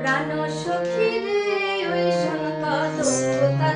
প্রাণ সখী রে ওই শোন কদম